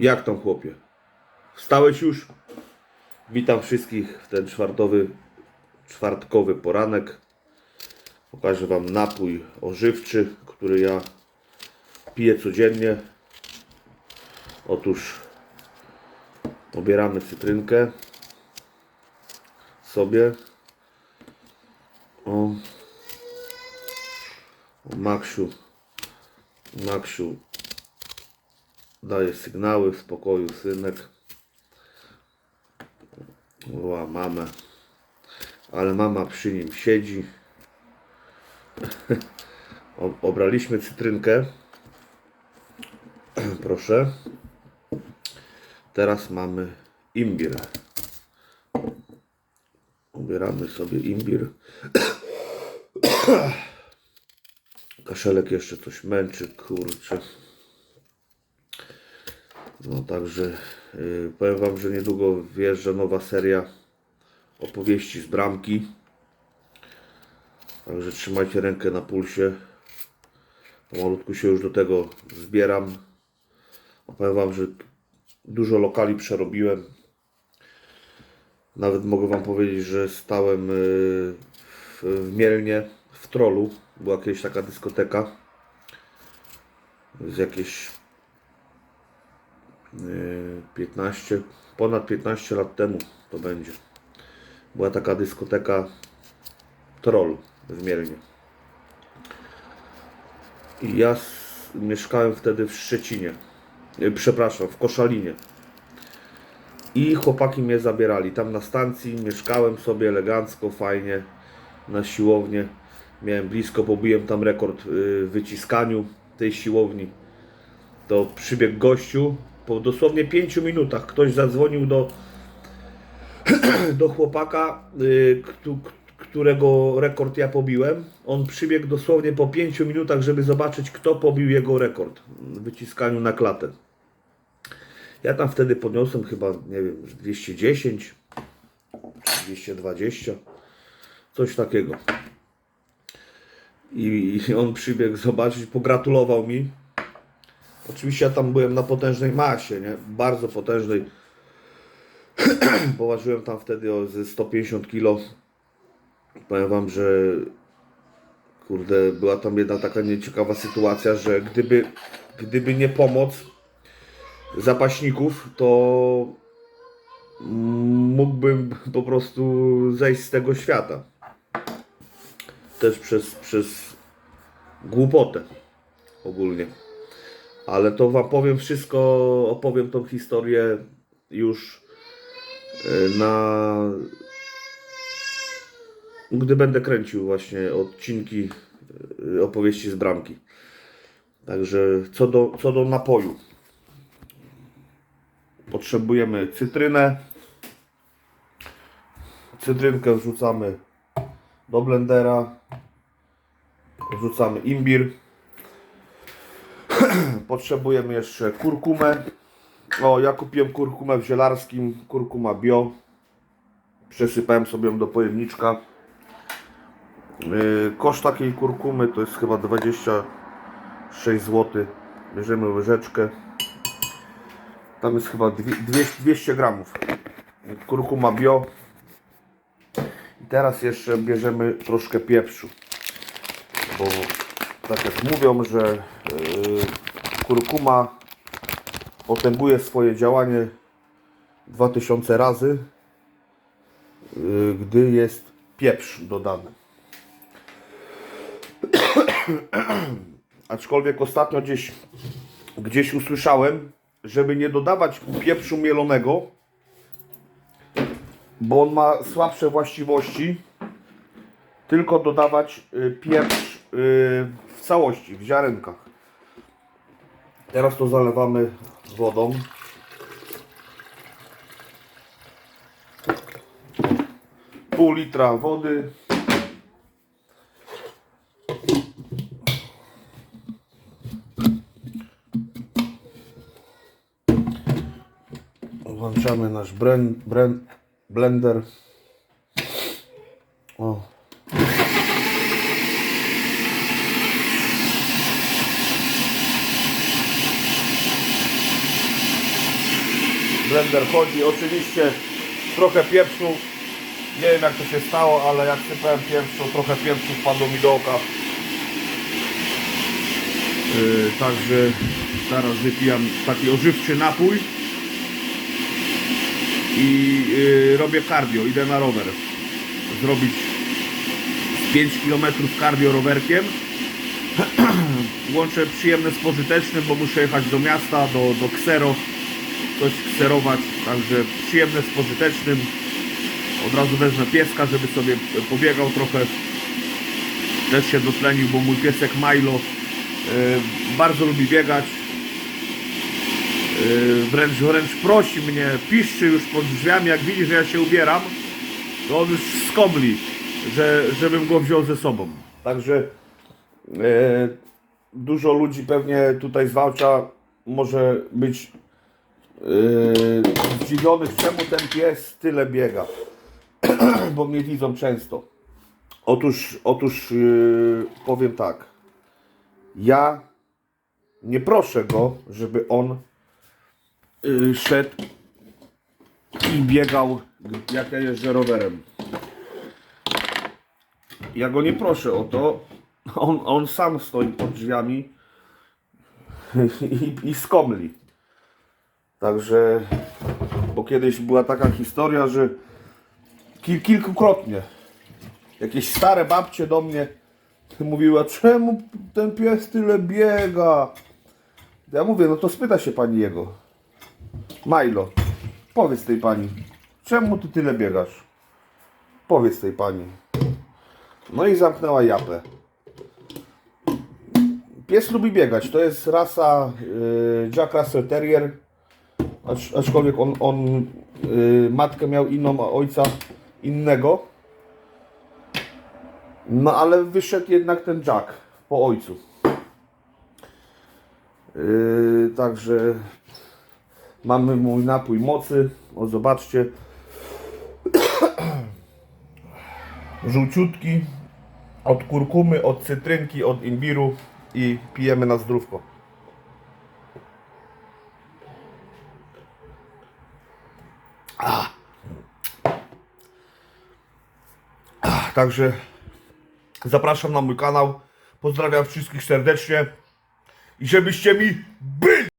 Jak tam chłopie? Wstałeś już? Witam wszystkich w ten czwartowy, czwartkowy poranek. Pokażę Wam napój ożywczy, który ja piję codziennie. Otóż obieramy cytrynkę sobie. O, o Maksiu, Maksiu daje sygnały w spokoju, synek. Woła mamę, ale mama przy nim siedzi. Obraliśmy cytrynkę. Proszę. Teraz mamy imbir. Ubieramy sobie imbir. Kaszelek jeszcze coś męczy, kurczę. No także yy, powiem Wam, że niedługo wjeżdża nowa seria opowieści z bramki. Także trzymajcie rękę na pulsie. Pomalutku się już do tego zbieram. Powiem Wam, że dużo lokali przerobiłem. Nawet mogę Wam powiedzieć, że stałem yy, w, w Mielnie, w Trolu. Była kiedyś taka dyskoteka. Z jakieś 15, ponad 15 lat temu to będzie. Była taka dyskoteka Troll w Mielnie. I ja mieszkałem wtedy w Szczecinie. Yy, Przepraszam, w Koszalinie. I chłopaki mnie zabierali. Tam na stacji mieszkałem sobie elegancko, fajnie, na siłownię. Miałem blisko, pobiłem tam rekord yy, w wyciskaniu tej siłowni. To przybiegł gościu. Po dosłownie 5 minutach ktoś zadzwonił do, do chłopaka, któ- którego rekord ja pobiłem. On przybiegł dosłownie po 5 minutach, żeby zobaczyć, kto pobił jego rekord w wyciskaniu na klatę. Ja tam wtedy podniosłem chyba, nie wiem, 210 czy 220, coś takiego. I on przybiegł zobaczyć, pogratulował mi. Oczywiście ja tam byłem na potężnej masie, nie? Bardzo potężnej. Poważyłem tam wtedy o ze 150 kg. Powiem wam, że kurde, była tam jedna taka nieciekawa sytuacja, że gdyby, gdyby nie pomoc zapaśników, to mógłbym po prostu zejść z tego świata. Też przez, przez głupotę ogólnie. Ale to wam powiem wszystko, opowiem tą historię już e, na gdy będę kręcił właśnie odcinki e, opowieści z bramki. Także co do, co do napoju. Potrzebujemy cytrynę. Cytrynkę wrzucamy do blendera. Wrzucamy imbir. Potrzebujemy jeszcze kurkumę. O, ja kupiłem kurkumę w zielarskim, kurkuma bio. Przesypałem sobie ją do pojemniczka. Yy, Koszt takiej kurkumy to jest chyba 26 zł. Bierzemy łyżeczkę. Tam jest chyba dwie- dwie- 200 gramów. Kurkuma bio. I teraz jeszcze bierzemy troszkę pieprzu. Bo tak jak mówią, że yy, kurkuma potęguje swoje działanie 2000 razy, yy, gdy jest pieprz dodany. Aczkolwiek ostatnio gdzieś, gdzieś usłyszałem, żeby nie dodawać pieprzu mielonego, bo on ma słabsze właściwości, tylko dodawać y, pieprz w całości, w ziarenkach. Teraz to zalewamy wodą. Pół litra wody. Włączamy nasz bren, bren, blender. O. blender chodzi. Oczywiście trochę pieprzu. Nie wiem jak to się stało, ale jak sypałem pieprz, to trochę pieprzu wpadło mi do oka. Yy, także teraz wypijam taki ożywczy napój i yy, robię cardio, idę na rower zrobić 5 km cardio rowerkiem łączę przyjemne z pożytecznym, bo muszę jechać do miasta, do, do ksero coś kserować, także przyjemne z pożytecznym. Od razu wezmę pieska, żeby sobie pobiegał trochę. Też się dotlenił, bo mój piesek Milo yy, bardzo lubi biegać. Yy, wręcz, wręcz prosi mnie, piszczy już pod drzwiami, jak widzi, że ja się ubieram, to on już skomli, że, żebym go wziął ze sobą. Także e, dużo ludzi pewnie tutaj z Wałcza może być zdziwionych, czemu ten pies tyle biega, bo mnie widzą często. Otóż, otóż e, powiem tak, ja nie proszę go, żeby on y, szedł i biegał, jak ja jeżdżę rowerem. Ja go nie proszę o to. On, on sam stoi pod drzwiami i, i skomli. Także, bo kiedyś była taka historia, że kil, kilkukrotnie jakieś stare babcie do mnie mówiła, czemu ten pies tyle biega? Ja mówię, no to spyta się pani jego. Milo, powiedz tej pani, czemu ty tyle biegasz? Powiedz tej pani. No i zamknęła japę. Pies lubi biegać. To jest rasa y, Jack Russell Terrier. Acz, aczkolwiek on, on y, matkę miał inną, a ojca innego. No ale wyszedł jednak ten Jack po ojcu. Yy, także mamy mój napój mocy. O, zobaczcie. Żółciutki. Od kurkumy, od cytrynki, od imbiru i pijemy na zdrówko. Ah. Ah, Także zapraszam na mój kanał. Pozdrawiam wszystkich serdecznie i żebyście mi byli!